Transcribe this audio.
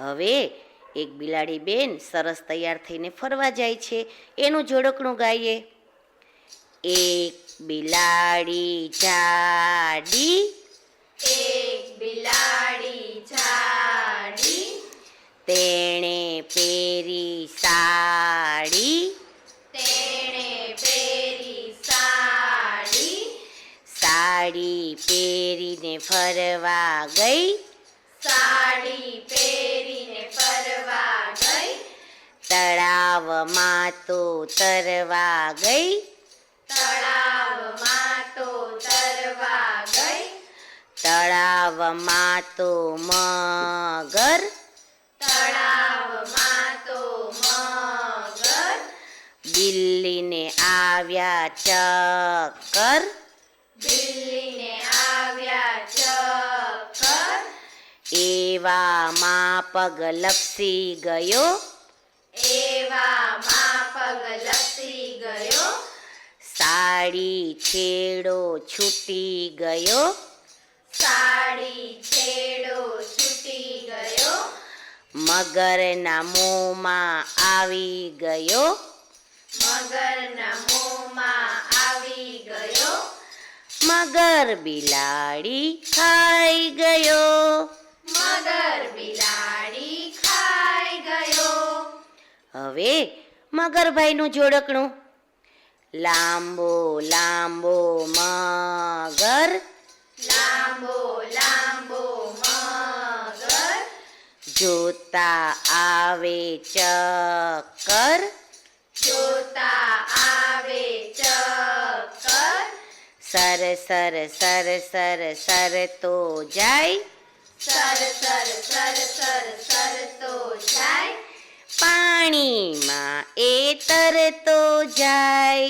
હવે એક બિલાડી બેન સરસ તૈયાર થઈને ફરવા જાય છે. એનું જોડકણું ગાઈએ. એક બિલાડી જાડી. એક બિલાડી જાડી. તેણે પેરી સાડી. તેણે પેરી સાડી. સાડી પહેરીને ફરવા ગઈ. સાડી તળાવમાં તો તરવા ગઈ. તળાવમાં તો તરવા ગઈ. તળાવમાં તો મગર. તળાવમાં તો મગર. બિલ્લીને આવ્યા ચક્કર. બિલ્લીને આવ્યા ચક્કર. એવામાં પગ લપસી ગયો. એવામાં પગ લપસી ગયો. સાડી છેડો છૂટી ગયો. સાડી છેડો છૂટી ગયો. મગરના મોંમાં આવી ગયો. મગરના મોંમાં આવી ગયો. મગર બિલાડી ખાઈ ગયો. હવે મગરભાઈનું જોડકણું. લાંબો લાંબો મગર. લાંબો લાંબો મગર. જોતા આવે ચક્કર. જોતા આવે ચક્કર. Sir sir sir sir sir તો જાય. Sir sir sir sir sir তো যায়